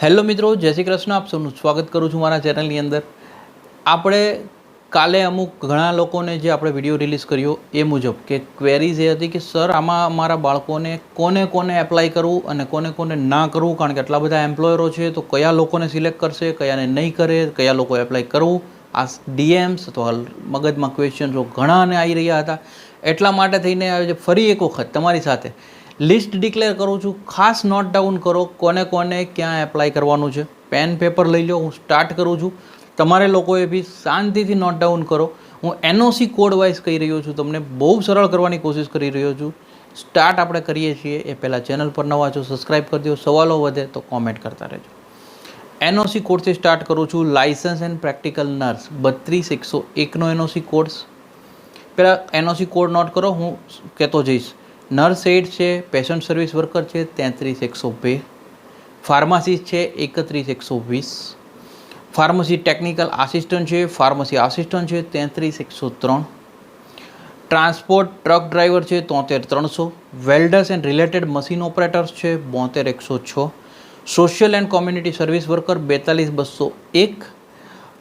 Hello મિત્રો, જય શ્રી કૃષ્ણ. આપ સૌનું સ્વાગત કરું છું મારા ચેનલની અંદર. આપણે કાલે અમુક ઘણા લોકોને જે આપણે વીડિયો રિલીઝ કર્યો એ મુજબ કે ક્વેરીઝ એ હતી કે સર આમાં અમારા બાળકોને કોને કોને એપ્લાય કરવું અને કોને કોને ના કરવું? કારણ કે આટલા બધા એમ્પ્લોયરો છે, તો કયા લોકોને સિલેક્ટ કરશે, કયાને નહીં કરે, કયા લોકો એપ્લાય કરવું? આ ડીએમ્સ અથવા મગજમાં ક્વેશ્ચન્સો ઘણાને આવી રહ્યા હતા. એટલા માટે થઈને ફરી એક વખત તમારી સાથે લિસ્ટ ડિક્લેર કરું છું. ખાસ નોટ ડાઉન કરો કોને કોને ક્યાં એપ્લાય કરવાનું છે. પેન, પેપર લઈ લો, હું સ્ટાર્ટ કરું છું. તમારે લોકોએ બી શાંતિથી નોટ ડાઉન કરો. હું એનઓસી કોડ વાઇઝ કહી રહ્યો છું. તમને બહુ સરળ કરવાની કોશિશ કરી રહ્યો છું. સ્ટાર્ટ આપણે કરીએ છીએ. એ પહેલાં ચેનલ પર નવા છો સબસ્ક્રાઈબ કરી દો. સવાલો વધે તો કોમેન્ટ કરતા રહેજો. એનઓસી કોડથી સ્ટાર્ટ કરું છું. Licence and practical nurse. બત્રીસ, એકસો એકનો એનઓસી કોર્સ. પહેલાં એનઓસી કોડ નોટ કરો. હું કહેતો જઈશ. નર્સ એડ છે, પેશન્ટ સર્વિસ વર્કર છે, તેત્રીસ એકસો બે. ફાર્માસિસ્ટ છે, એકત્રીસ એકસો વીસ. ફાર્મસી ટેકનિકલ આસિસ્ટન્ટ છે, ફાર્મસી આસિસ્ટન્ટ છે, તેત્રીસ એકસો ત્રણ. ટ્રાન્સપોર્ટ ટ્રક ડ્રાઈવર છે, તોતેર ત્રણસો. Welders and related machine operators છે, બોતેર એકસો છ. Social and community service worker બેતાલીસ બસો એક.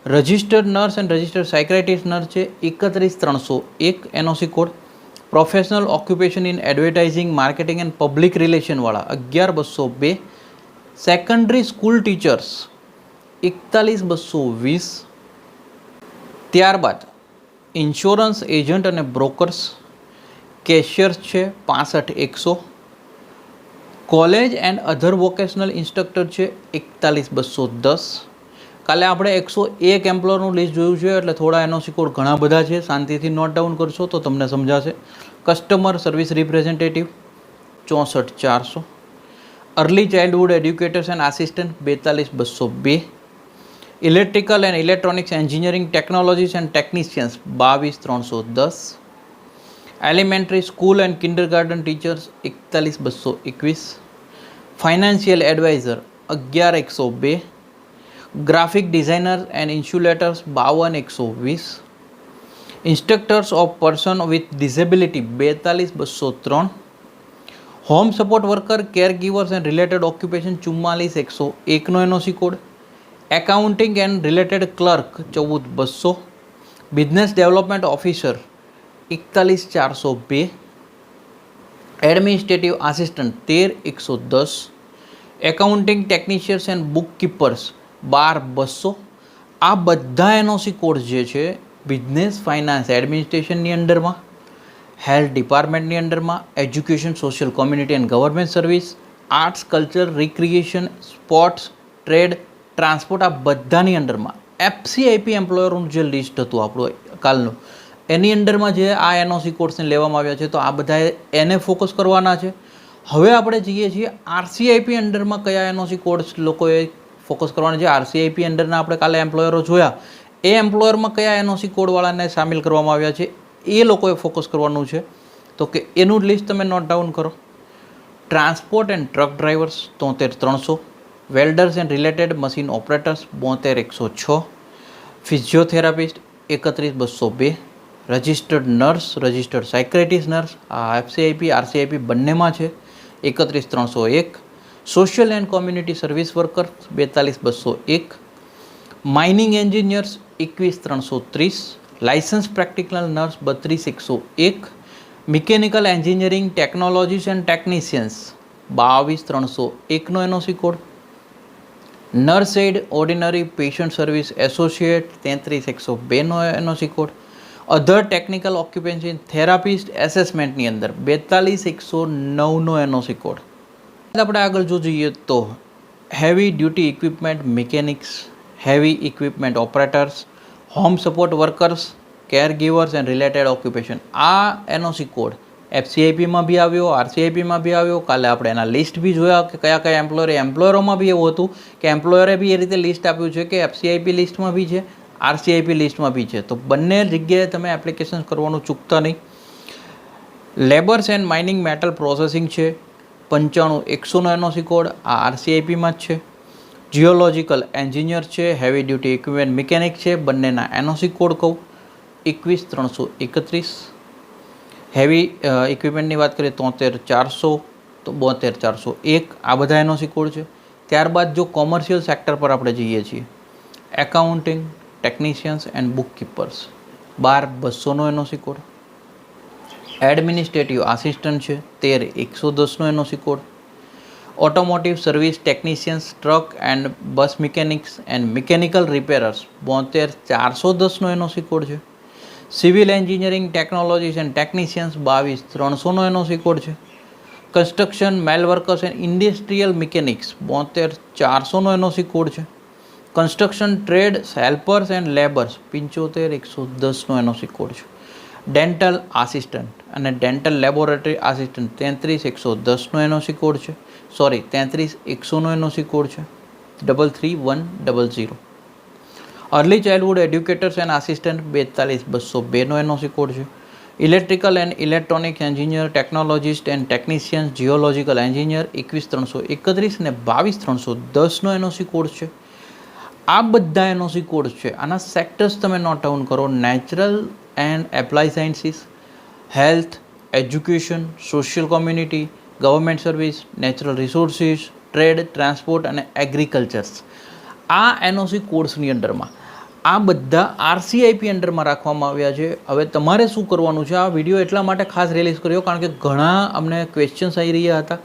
Registered nurse and registered psychiatrist nurse છે, એકત્રીસ ત્રણસો એક. NOC code professional occupation in advertising, marketing and public રિલેશનવાળા અગિયાર બસો બે. સેકન્ડરી સ્કૂલ ટીચર્સ એકતાલીસ બસો વીસ. ત્યારબાદ ઇન્સ્યોરન્સ એજન્ટ અને બ્રોકર્સ કેશિયર્સ છે પાસઠ એકસો. College and other vocational instructor છે એકતાલીસ બસો દસ. કાલે આપણે એકસો એક એમ્પ્લોયરનું લિસ્ટ જોયું છે, એટલે થોડા એનો કોડ ઘણા બધા છે. શાંતિથી નોટ ડાઉન કરશો તો તમને સમજાશે. કસ્ટમર સર્વિસ રિપ્રેઝેન્ટેટિવ ચોસઠ ચારસો. Early childhood educators and assistant બેતાલીસ બસો બે. Electrical and electronics engineering technologies and technicians બાવીસ ત્રણસો દસ. Elementary school and kindergarten teachers એકતાલીસ બસો એકવીસ. ફાઇનાન્શિયલ એડવાઇઝર અગિયાર એકસો બે. ગ્રાફિક ડિઝાઇનર એન્ડ ઇન્સ્યુલેટર્સ બાવન એકસો વીસ. Instructors of person with disability બેતાલીસ બસો ત્રણ. Home support worker caregivers and related occupation ચુમ્માલીસ એકસો એકનો NOC code accounting and related clerk ચૌદ બસો. બિઝનેસ ડેવલપમેન્ટ ઓફિસર એકતાલીસ ચારસો બે. એડમિનિસ્ટ્રેટિવ આસિસ્ટન્ટ તેર એકસો દસ. Accounting technicians and book keepers બાર બસો. આ બધા એનઓસી કોડ જે છે બિઝનેસ ફાઇનાન્સ એડમિનિસ્ટ્રેશનની અંડરમાં, હેલ્થ ડિપાર્ટમેન્ટની અંડરમાં, education, social community and government service, arts, culture, recreation, sports, trade, transport આ બધાની અંડરમાં. એફસીઆઈપી એમ્પ્લોયરનું જે લિસ્ટ હતું આપણું કાલનું, એની અંડરમાં જે આ એનઓસી કોર્સને લેવામાં આવ્યા છે, તો આ બધાએ એને ફોકસ કરવાના છે. હવે આપણે જઈએ છીએ આરસીઆઈપી અંડરમાં કયા એનઓસી કોર્સ લોકોએ ફોકસ કરવાના છે. આરસીઆઈપી અંડરના આપણે કાલે એમ્પ્લોયરો જોયા. એ એમ્પ્લોયરમાં કયા એનઓસી કોડવાળાને સામેલ કરવામાં આવ્યા છે, એ લોકોએ ફોકસ કરવાનું છે. તો કે એનું લિસ્ટ તમે નોટ ડાઉન કરો. ટ્રાન્સપોર્ટ એન્ડ ટ્રક ડ્રાઈવર્સ તોતેર ત્રણસો, welders and related machine operators બોતેર એકસો છ, ફિઝિયોથેરાપિસ્ટ એકત્રીસ બસો બે, registered nurse, registered psychiatrist nurse, આ એફસીઆઈપી, આરસીઆઈપી બંનેમાં છે, એકત્રીસ ત્રણસો એક, social and community service workers બેતાલીસ બસો એક, માઇનિંગ એન્જિનિયર્સ એકવીસ, ત્રણસો ત્રીસ, લાઇસન્સ પ્રેક્ટિકલ નર્સ બત્રીસ, એકસો એક, mechanical engineering technologies and technicians બાવીસ, ત્રણસો એકનો NOC code. Nurse aide ordinary patient service associate તેત્રીસ, એકસો બેનો NOC code. Other technical occupancy therapist એસેસમેન્ટની અંદર બેતાલીસ, એકસો નવનો એનઓસી કોડ. આપણે આગળ જો જોઈએ તો heavy duty equipment mechanics heavy equipment operators home support workers care givers and related occupation આ એનઓસી કોડ એફસીઆઈપીમાં બી આવ્યો આરસીઆઈપીમાં બી આવ્યો. કાલે આપણે એના લિસ્ટ બી જોયા કે કયા કયા એમ્પ્લોયરે એમ્પ્લોયરોમાં બી એવું હતું કે એમ્પ્લોયરે બી એ રીતે લિસ્ટ આપ્યું છે કે એફસીઆઈપી લિસ્ટમાં બી છે આરસીઆઈપી લિસ્ટમાં બી છે. તો બંને જગ્યાએ તમે એપ્લિકેશન કરવાનું ચૂકતા નહીં. Labourers and mining metal processing છે, પંચાણું એકસોનો એનઓસી કોડ આ આરસીઆઈપીમાં જ છે. જીઓલોજીકલ એન્જિનિયર છે હેવી ડ્યુટી ઇક્વિપમેન્ટ મિકેનિક છે, બંનેના એનઓસી કોડ કહું. એકવીસ, ત્રણસો એકત્રીસ. હેવી ઇક્વિપમેન્ટની વાત કરીએ, તોતેર ચારસો, તો બોતેર ચારસો એક, આ બધા એનઓસી કોડ છે. ત્યારબાદ જો કોમર્શિયલ સેક્ટર પર આપણે જઈએ છીએ accounting technicians and book keepers બાર બસોનો એનઓસી કોડ એડમિનિસ્ટ્રેટિવ આસિસ્ટન્ટ છે, તેર, એકસો દસનો NOC code automotive service technicians truck and bus mechanics and mechanical repairers બોતેર ચારસો દસનો એનઓસી કોડ છે. Civil engineering technologies and technicians બાવીસ ત્રણસોનો એનઓસી કોડ છે. Construction mill workers and industrial mechanics બોતેર ચારસોનો એનઓસી કોડ છે. Construction trade helpers and labourers પંચોતેર, એકસો દસનો એનઓસી કોડ છે. ડેન્ટલ આસિસ્ટન્ટ અને ડેન્ટલ લેબોરેટરી આસિસ્ટન્ટ તેત્રીસ એકસો દસનો એનઓસી કોડ છે. સોરી તેત્રીસ એકસોનો એનઓસી કોડ છે. Double three one double zero early childhood educators and assistant બેતાલીસ બસો બેનો એનઓસી કોડ છે. Electrical and electronic engineer technologist and technicians geological engineer એકવીસ ત્રણસો એકત્રીસ અને બાવીસ ત્રણસો દસનો એનઓસી કોડ છે. આ બધા એનઓસી કોડ છે. આના સેક્ટર્સ તમે નોટ ડાઉન કરો. Natural and apply sciences health education social community government service natural resources trade transport અને એગ્રીકલ્ચર્સ આ એનઓસી કોર્સની અંડરમાં આ બધા આરસીઆઈપી અંડરમાં રાખવામાં આવ્યા છે. હવે તમારે શું કરવાનું છે? આ વીડિયો એટલા માટે ખાસ રિલીઝ કર્યો કારણ કે ઘણા અમને ક્વેશ્ચન્સ આવી રહ્યા હતા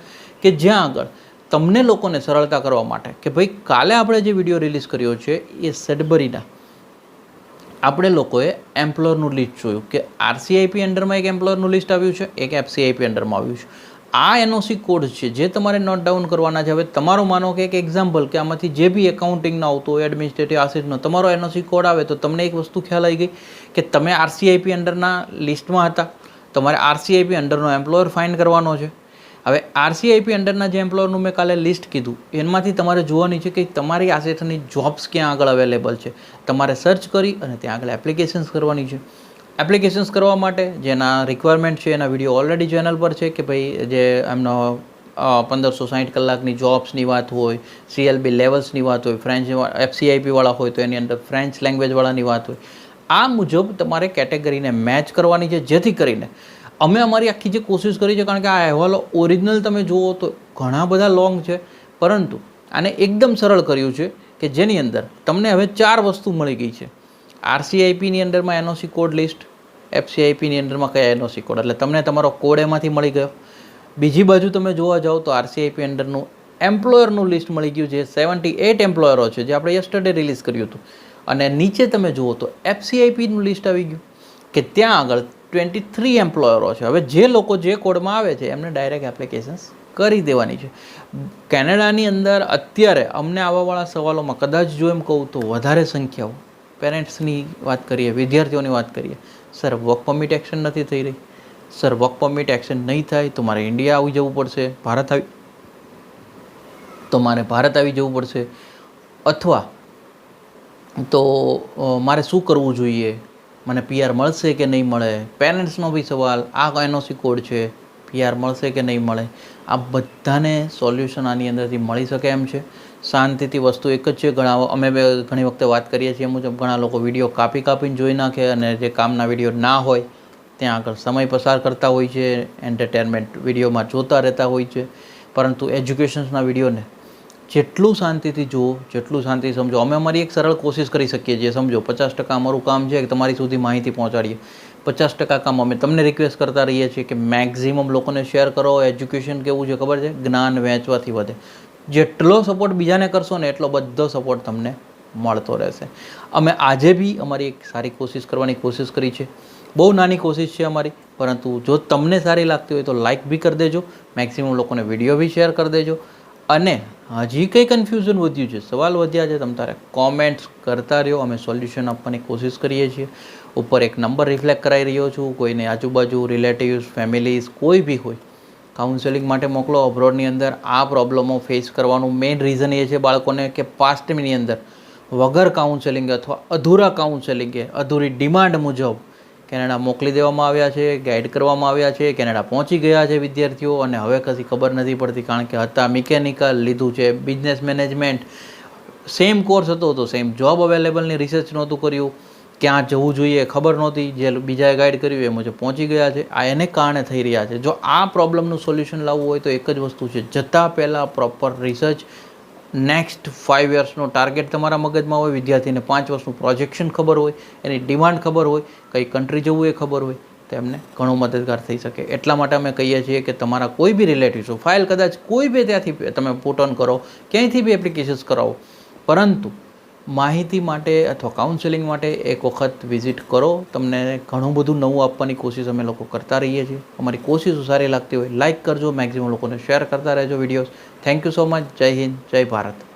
કે જ્યાં આગળ તમને લોકોને સરળતા કરવા માટે કે ભાઈ કાલે આપણે જે વીડિયો રિલીઝ કર્યો છે એ સેડબરીના આપણે લોકોએ એમ્પ્લોયરનું લિસ્ટ જોયું કે આરસીઆઈપી અંડરમાં એક એમ્પ્લોયરનું લિસ્ટ આવ્યું છે, એક એફસીઆઈપી અંડરમાં આવ્યું છે. આ એનઓસી કોડ છે, જે તમારે નોટ ડાઉન કરવાના છે. હવે તમારો માનો કે એક એક્ઝામ્પલ કે આમાંથી જે બી એકાઉન્ટિંગનો આવતો હોય એડમિનિસ્ટ્રેટિવ આસિસ્ટનો તમારો એનઓસી કોડ આવે તો તમને એક વસ્તુ ખ્યાલ આવી ગઈ કે તમે આરસીઆઈપી અંડરના લિસ્ટમાં હતા. તમારે આરસીઆઈપી અંડરનો એમ્પ્લોયર ફાઇન કરવાનો છે. હવે આરસીઆઈપી અંડરના જે એમ્પ્લોયરનું મેં કાલે લિસ્ટ કીધું એમાંથી તમારે જોવાની છે કે તમારી આસેટની જોબ્સ ક્યાં આગળ અવેલેબલ છે. તમારે સર્ચ કરી અને ત્યાં આગળ એપ્લિકેશન્સ કરવાની છે. એપ્લિકેશન્સ કરવા માટે જેના રિક્વાયરમેન્ટ છે, એના વીડિયો ઓલરેડી ચેનલ પર છે કે ભાઈ જે એમનો પંદરસો સાઠ કલાકની જોબ્સની વાત હોય સીએલબી લેવલ્સની વાત હોય ફ્રેન્ચ એફસીઆઈપીવાળા હોય તો એની અંદર ફ્રેન્ચ લેંગ્વેજવાળાની વાત હોય. આ મુજબ તમારે કેટેગરીને મેચ કરવાની છે, જેથી કરીને અમે અમારી આખી જે કોશિશ કરી છે, કારણ કે આ અહેવાલો ઓરિજિનલ તમે જુઓ તો ઘણા બધા લોંગ છે. પરંતુ આને એકદમ સરળ કર્યું છે કે જેની અંદર તમને હવે ચાર વસ્તુ મળી ગઈ છે. આરસીઆઈપીની અંદરમાં એનઓસી કોડ લિસ્ટ એફસીઆઈપીની અંદરમાં કયા એનઓસી કોડ એટલે તમને તમારો કોડ એમાંથી મળી ગયો. બીજી બાજુ તમે જોવા જાઓ તો આરસીઆઈપી અંડરનું એમ્પ્લોયરનું લિસ્ટ મળી ગયું છે. સેવન્ટી એટ એમ્પ્લોયરો છે, જે આપણે યસ્ટરડે રિલીઝ કર્યું હતું. અને નીચે તમે જુઓ તો એફસીઆઈપીનું લિસ્ટ આવી ગયું. કે ત્યાં આગળ ટ્વેન્ટી થ્રી એમ્પ્લોયરો છે. હવે જે લોકો જે કોડમાં આવે છે, એમને ડાયરેક્ટ એપ્લિકેશન્સ કરી દેવાની છે. કેનેડાની અંદર અત્યારે અમને આવવાવાળા સવાલોમાં કદાચ જો એમ કહું તો વધારે સંખ્યાઓ પેરેન્ટ્સની વાત કરીએ, વિદ્યાર્થીઓની વાત કરીએ. સર વર્ક પરમિટ એક્શન નથી થઈ રહી. સર વર્ક પરમિટ એક્શન નહીં થાય તો મારે ઇન્ડિયા આવી જવું પડશે. ભારત આવી તો મારે ભારત આવી જવું પડશે. અથવા તો મારે શું કરવું જોઈએ? મને પીઆર મળશે કે નહીં મળે? પેરેન્ટ્સનો બી સવાલ, આ એનઓસી કોડ છે પીઆર મળશે કે નહીં મળે? આ બધાને સોલ્યુશન આની અંદરથી મળી શકે એમ છે. શાંતિથી વસ્તુ એક જ છે, ઘણા અમે ઘણી વખતે વાત કરીએ છીએ મુજબ, ઘણા લોકો વીડિયો કાપી કાપીને જોઈ નાખે અને જે કામના વીડિયો ના હોય, ત્યાં આગળ સમય પસાર કરતા હોય છે એન્ટરટેનમેન્ટ વિડીયોમાં જોતા રહેતા હોય છે. પરંતુ એજ્યુકેશન્સના વિડીયોને જેટલું શાંતિથી જુઓ, જેટલું શાંતિ સમજો. અમે અમારી એક સરળ કોશિશ કરી શકીએ છીએ, સમજો. પચાસ ટકા અમારું કામ છે કે તમારી સુધી માહિતી પહોંચાડીએ. પચાસ ટકા કામ અમે તમને રિક્વેસ્ટ કરતા રહીએ છીએ કે મેક્ઝિમમ લોકોને શેર કરો એજ્યુકેશન કેવું છે ખબર છે? જ્ઞાન વહેંચવાથી વધે. જેટલો સપોર્ટ બીજાને કરશો ને એટલો બધો સપોર્ટ તમને મળતો રહેશે. અમે આજે બી અમારી એક સારી કોશિશ કરવાની કોશિશ કરી છે. બહુ નાની કોશિશ છે અમારી, પરંતુ જો તમને સારી લાગતી હોય તો લાઇક બી કરી દેજો. મેક્સિમમ લોકોને વીડિયો બી શેર કરી દેજો. અને હજી કંઈ કન્ફ્યુઝન વધ્યું છે? સવાલ વધ્યા છે, તમ તારે કોમેન્ટ્સ કરતા રહ્યો. અમે સોલ્યુશન આપવાની કોશિશ કરીએ છીએ. ઉપર એક નંબર રિફ્લેક્ટ કરાવી રહ્યો છું. કોઈને આજુબાજુ રિલેટિવ્સ ફેમિલીઝ કોઈ બી હોય કાઉન્સેલિંગ માટે મોકલો. અબ્રોડની અંદર આ પ્રોબ્લેમો ફેસ કરવાનું મેઇન રીઝન એ છે બાળકોને કે પાસ્ટની અંદર વગર કાઉન્સેલિંગ અથવા અધૂરા કાઉન્સેલિંગે અધૂરી ડિમાન્ડ મુજબ કેનેડા મોકલી દેવામાં આવ્યા છે, ગાઈડ કરવામાં આવ્યા છે, કેનેડા પહોંચી ગયા છે વિદ્યાર્થીઓ અને હવે કશી ખબર નથી પડતી કારણ કે હતા મિકેનિકલ, લીધું છે બિઝનેસ મેનેજમેન્ટ. સેમ કોર્સ હતો તો સેમ જોબ અવેલેબલની રિસર્ચ નહોતું કર્યું, ક્યાં જવું જોઈએ ખબર નહોતી, જે બીજાએ ગાઈડ કર્યું એ મુજબ પહોંચી ગયા છે. આ એને કારણે થઈ રહ્યા છે. જો આ પ્રોબ્લેમનું સોલ્યુશન લાવવું હોય તો એક જ વસ્તુ છે, જતાં પહેલાં પ્રોપર રિસર્ચ નેક્સ્ટ ફાઇવ યર્સનો ટાર્ગેટ તમારા મગજમાં હોય, વિદ્યાર્થીને પાંચ વર્ષનું પ્રોજેક્શન ખબર હોય, એની ડિમાન્ડ ખબર હોય, કઈ કન્ટ્રી જવું એ ખબર હોય, તો એમને ઘણું મદદગાર થઈ શકે. એટલા માટે અમે કહીએ છીએ કે તમારા કોઈ બી રિલેટિવ્સો ફાઇલ કદાચ કોઈ બી ત્યાંથી તમે પુટ ઓન કરો, ક્યાંયથી બી એપ્લિકેશન્સ કરાવો. પરંતુ માહિતી માટે અથવા કાઉન્સેલિંગ માટે એક વખત વિઝિટ કરો. તમને ઘણું બધું નવું આપવાની કોશિશ અમે લોકો કરતા રહીએ છીએ. અમારી કોશિશો સારી લાગતી હોય લાઇક કરજો. મેક્સિમમ લોકોને શેર કરતા રહેજો videos thank you so much જય હિન્દ, જય ભારત.